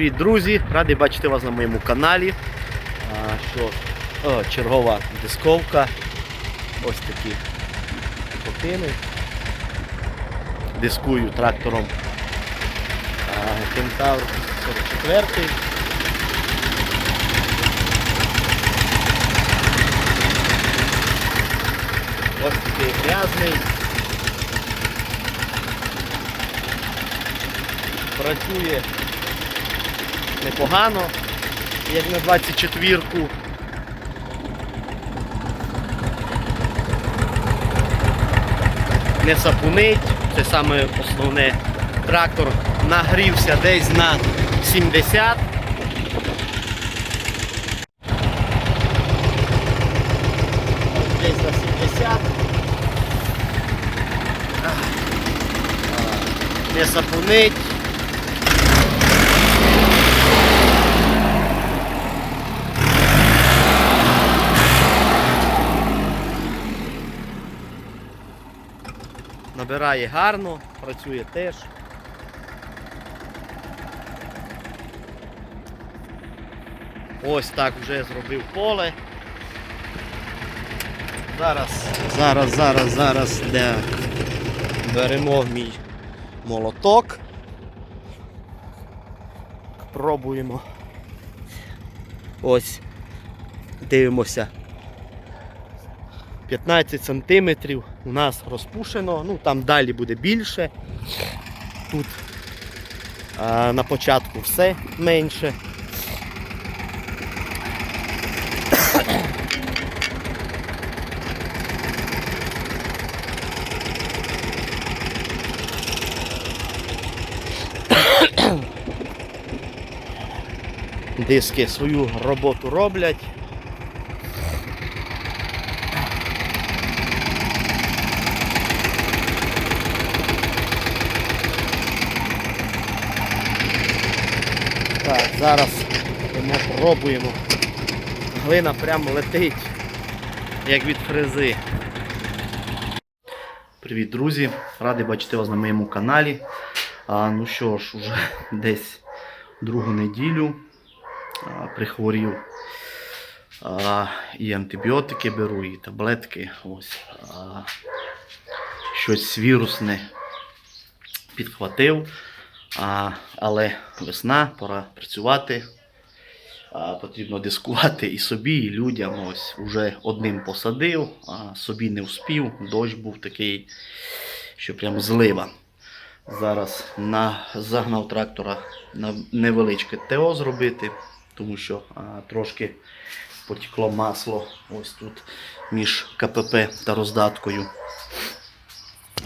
Привіт, друзі! Радий бачити вас на моєму каналі. А, що, о, чергова дисковка. Ось такі котини. Дискую трактором Кентавр 44. Ось такий грязний. Працює непогано, як на 24-ку. Не сапунить, це саме основне. Трактор нагрівся десь на 70. Ось Десь на 70. Не сапунить. Набирає гарно, працює теж. Ось так вже зробив поле. Зараз, зараз, зараз, зараз де беремо мій молоток. Пробуємо. Ось. Дивимося. 15 сантиметрів у нас розпушено, ну там далі буде більше. Тут а, на початку все менше. Диски свою роботу роблять. Так, зараз ми пробуємо. Глина прямо летить, як від фрези. Привіт, друзі! Радий бачити вас на моєму каналі. А, ну що ж, уже десь другу неділю а, прихворів. А, і антибіотики беру, і таблетки. Ось. А, щось вірусне підхватив. А, але весна, пора працювати. А, потрібно дискувати і собі, і людям. Ось уже одним посадив, а собі не вспів. Дощ був такий, що прям злива. Зараз на, загнав трактора на невеличке ТО зробити, тому що а, трошки потекло масло ось тут між КПП та роздаткою.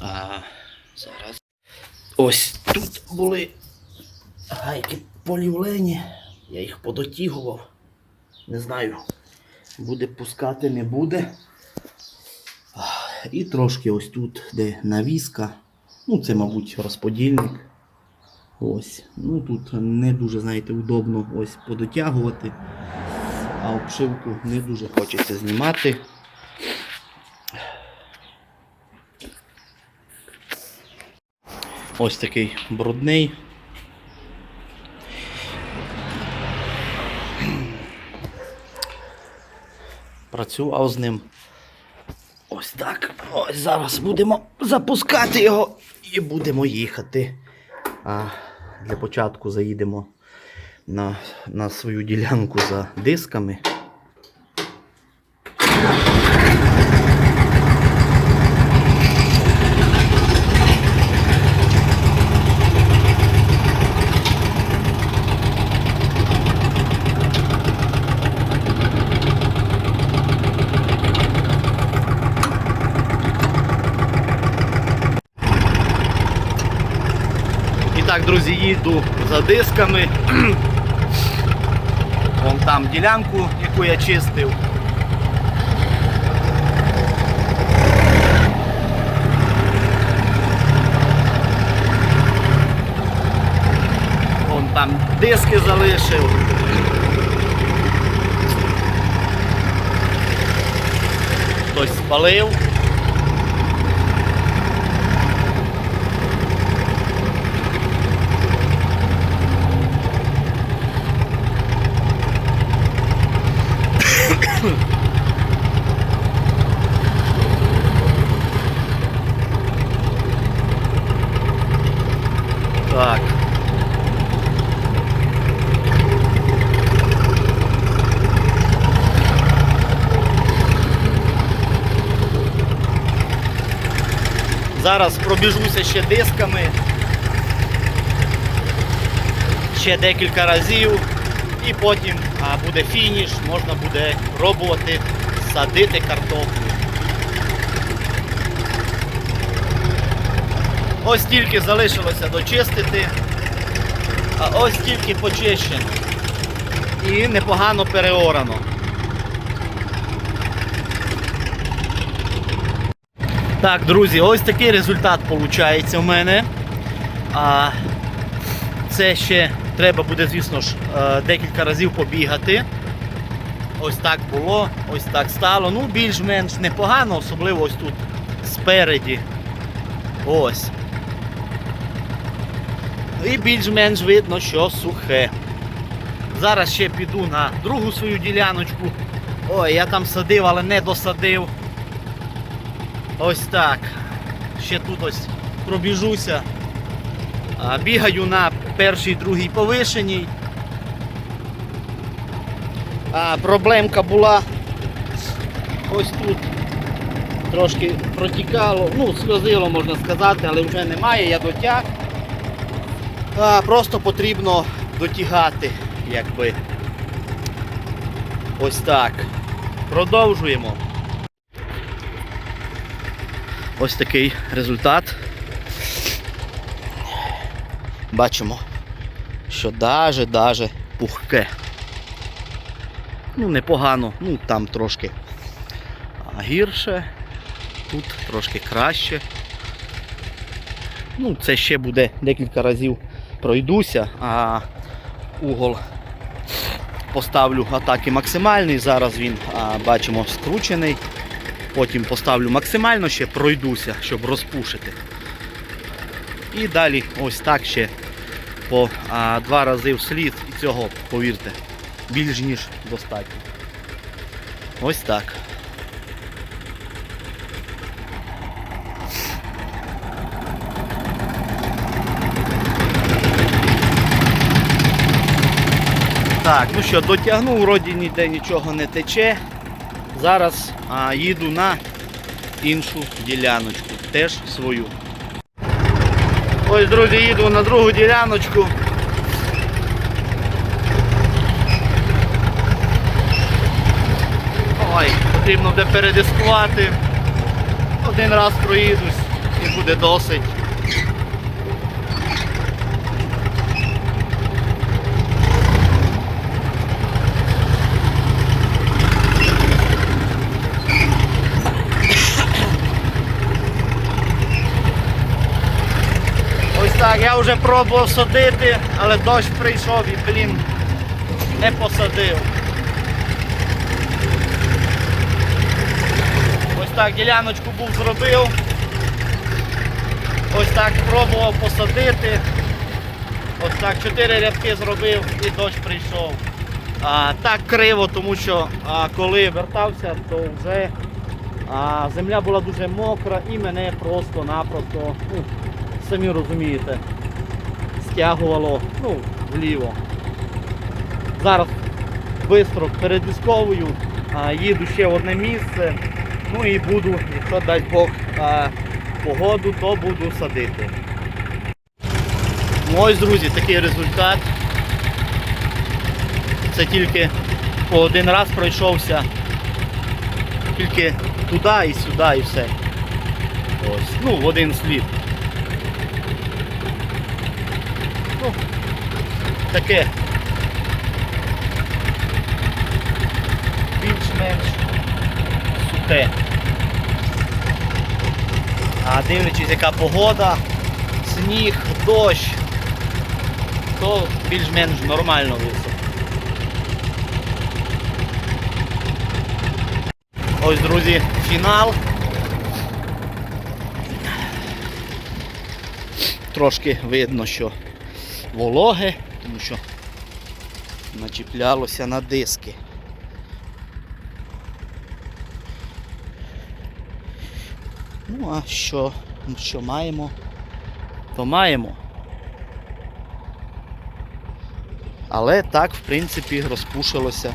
А, зараз. Ось тут були гайки полівлені, я їх подотягував. Не знаю, буде пускати, не буде. І трошки ось тут, де навіска. Ну, це, мабуть, розподільник. Ось. Ну тут не дуже, знаєте, удобно ось подотягувати. А обшивку не дуже хочеться знімати. Ось такий брудний. Працював з ним. Ось так. Ось зараз будемо запускати його і будемо їхати. А для початку заїдемо на, на свою ділянку за дисками. І так, друзі, їду за дисками. Вон там ділянку, яку я чистив. Вон там диски залишив. Хтось спалив. Так. Зараз пробіжуся ще дисками. Ще декілька разів. І потім а, буде фініш, можна буде пробувати садити картоплю. Ось тільки залишилося дочистити, а ось тільки почищено. І непогано переорано. Так, друзі, ось такий результат виходить у мене. А, це ще треба буде, звісно ж, е, декілька разів побігати. Ось так було, ось так стало. Ну, більш-менш непогано, особливо ось тут спереді. Ось. І більш-менш видно, що сухе. Зараз ще піду на другу свою діляночку. Ой, я там садив, але не досадив. Ось так. Ще тут ось пробіжуся. Бігаю на першій, другій повишеній. А, проблемка була ось тут. Трошки протікало, ну, сльозило можна сказати, але вже немає, я дотяг. А, просто потрібно дотягати, якби. Ось так. Продовжуємо. Ось такий результат. Бачимо, що даже-даже пухке. Ну, непогано, ну там трошки гірше, тут трошки краще. Ну, це ще буде декілька разів пройдуся, а угол поставлю атаки максимальний. Зараз він, а, бачимо, скручений. Потім поставлю максимально ще пройдуся, щоб розпушити. І далі ось так ще по а, два рази вслід. І цього, повірте, більш ніж достатньо. Ось так. Так, ну що, дотягнув, вроді ніде нічого не тече. Зараз а, їду на іншу діляночку, теж свою. Ось, друзі, їду на другу діляночку. Ой, потрібно буде передискувати. Один раз проїдусь і буде досить. Ось так, я вже пробував садити, але дощ прийшов і, блін, не посадив. Ось так діляночку був зробив. Ось так спробував посадити. Ось так чотири рядки зробив і дощ прийшов. А, так криво, тому що а, коли вертався, то вже а, земля була дуже мокра і мене просто-напросто, ну, самі розумієте, стягувало ну, вліво. Зараз швидко передисковую, їду ще в одне місце. Ну і буду, якщо дасть Бог погоду, то буду садити. Ну, ось, друзі, такий результат. Це тільки по один раз пройшовся. Тільки туди і сюди і все. Ось. Ну, в один слід. Таке. Більш-менш сухе. А дивлячись, яка погода, сніг, дощ, то більш-менш нормально висохне. Ось, друзі, фінал. Трошки видно, що вологе, тому що начіплялося на диски. Ну, а що, що маємо, то маємо. Але так, в принципі, розпушилося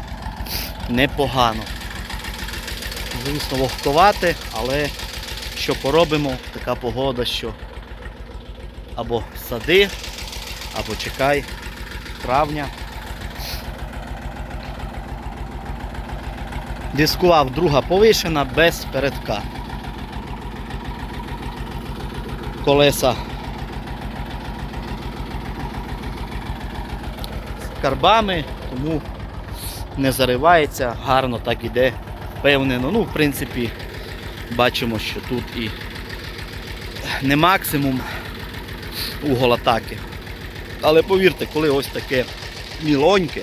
непогано. Звісно, вогкувати, але що поробимо, така погода, що або сади, або чекай травня. Дискував друга повишена без передка. Колеса з карбами, тому не заривається, гарно так іде, впевнено. Ну, в принципі, бачимо, що тут і не максимум угол атаки. Але повірте, коли ось таке мілоньке,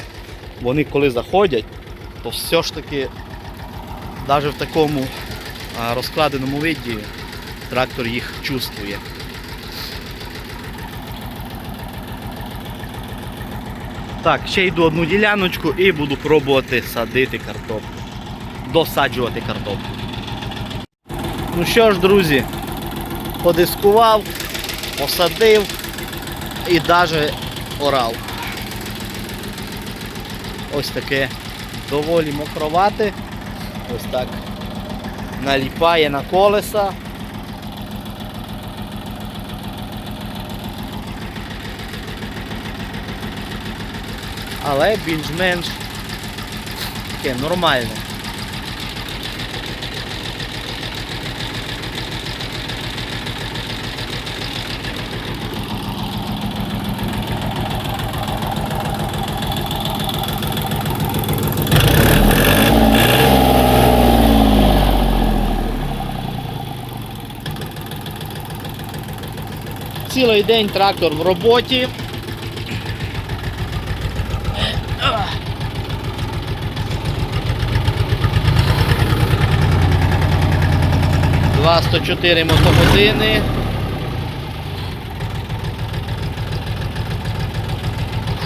вони коли заходять, то все ж таки, навіть в такому розкладеному виді, трактор їх чувствує. Так, ще йду одну діляночку і буду пробувати садити картоплю. Досаджувати картоплю. Ну що ж, друзі, подискував, посадив і навіть орав. Ось таке доволі мокровате. Ось так наліпає на колеса. Але більш-менш таке нормальне. Цілий день трактор в роботі. Два 104 мотогодини.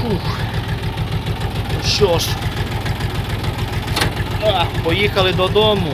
Фух. Ну Що ж, а, поїхали додому.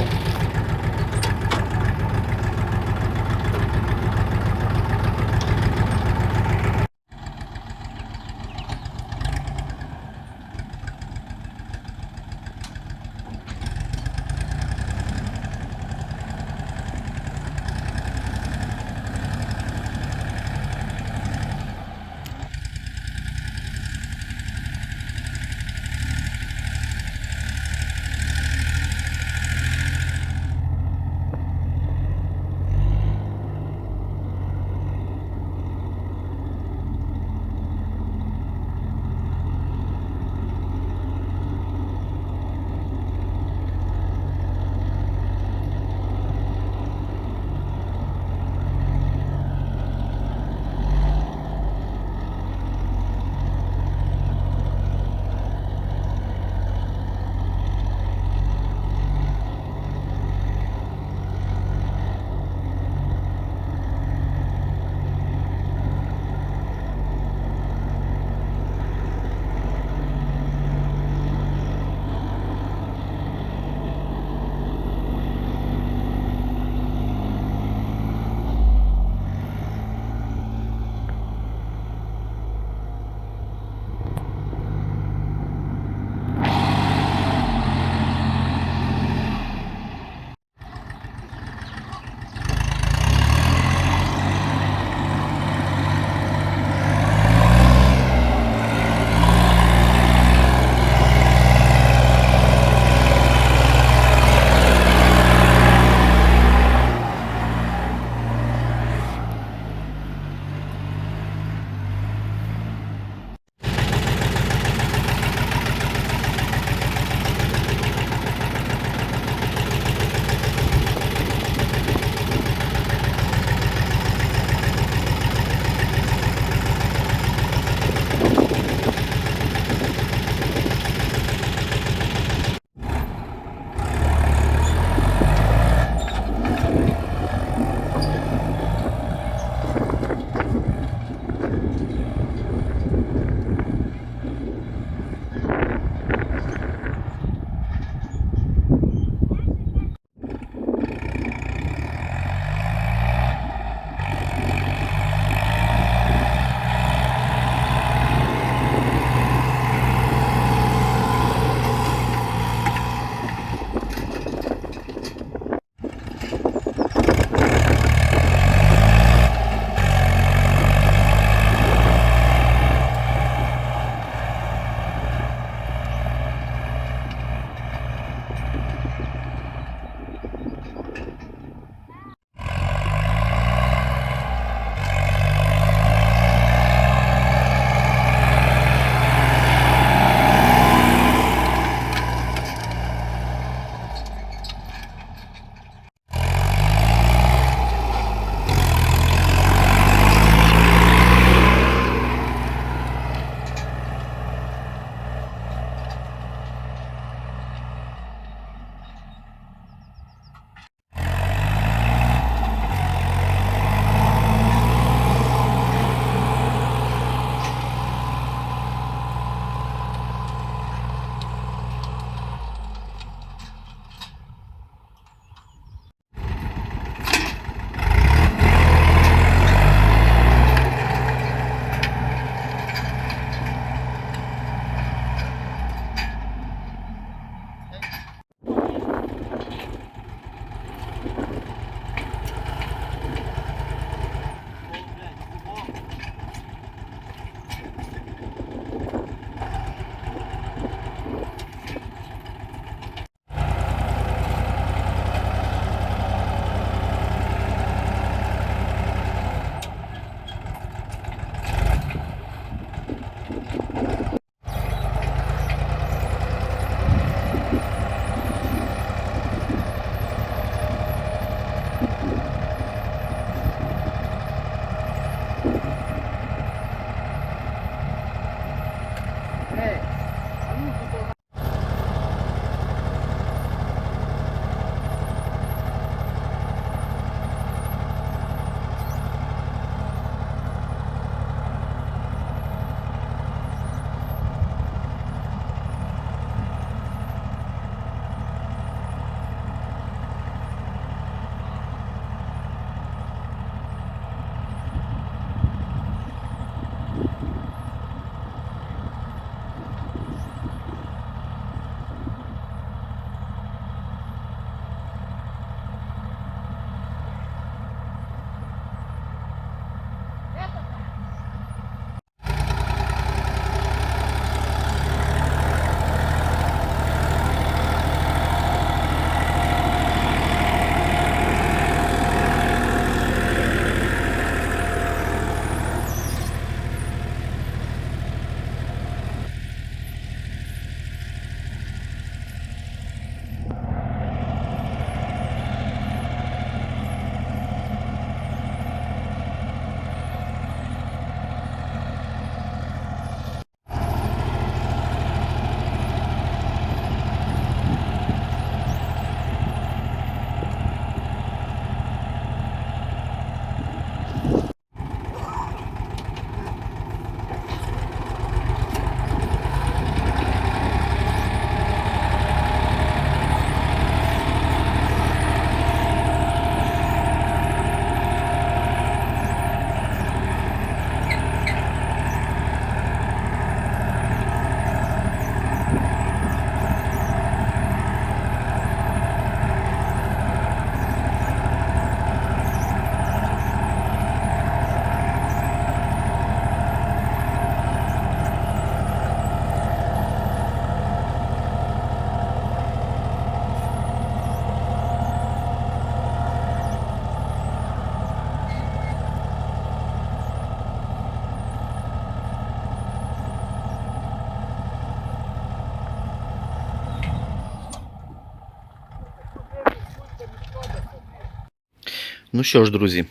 Ну що ж, друзі,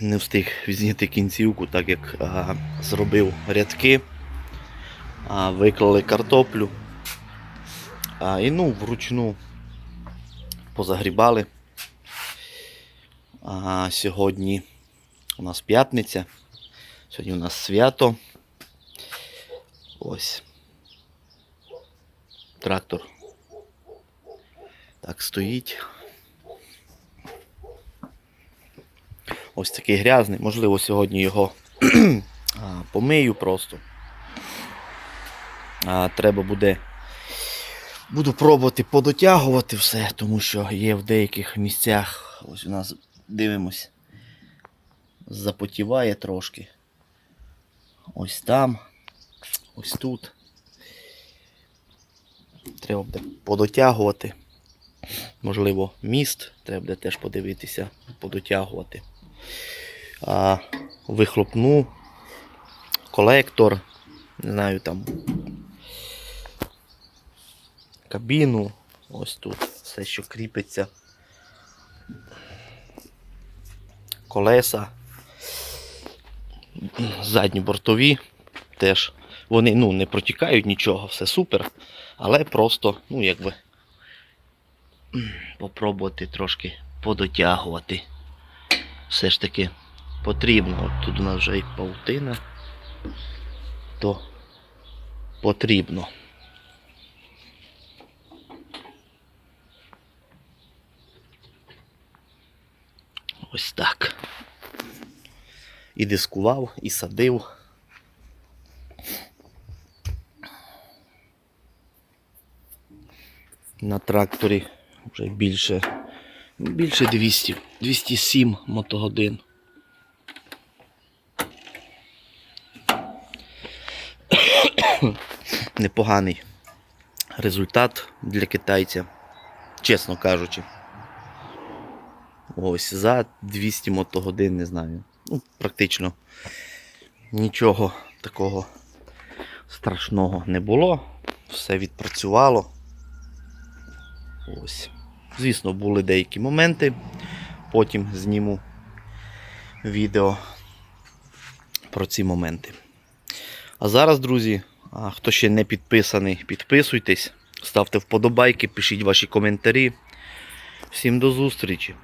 не встиг відзняти кінцівку, так як зробив рядки, виклали картоплю. І ну, вручну позагрібали. Сьогодні у нас п'ятниця. Сьогодні у нас свято. Ось. Трактор. Так стоїть. Ось такий грязний. Можливо, сьогодні його помию просто. А, треба буде. Буду пробувати подотягувати все, тому що є в деяких місцях. Ось у нас дивимось. Запотіває трошки. Ось там. Ось тут. Треба буде подотягувати. Можливо, міст. Треба буде теж подивитися, подотягувати. Вихлопну, колектор, не знаю там. Кабіну. Ось тут все, що кріпиться. Колеса. Задні бортові теж. Вони ну, не протікають нічого, все супер. Але просто, ну якби попробувати трошки подотягувати. Все ж таки потрібно. От тут у нас вже і паутина, то потрібно. Ось так. І дискував, і садив. На тракторі вже більше, більше 200, 207 мотогодин. Непоганий результат для китайця, чесно кажучи. Ось за 200 мотогодин, не знаю. Ну, практично нічого такого страшного не було. Все відпрацювало. Ось. Звісно, були деякі моменти. Потім зніму відео про ці моменти. А зараз, друзі, хто ще не підписаний, підписуйтесь, ставте вподобайки, пишіть ваші коментарі. Всім до зустрічі!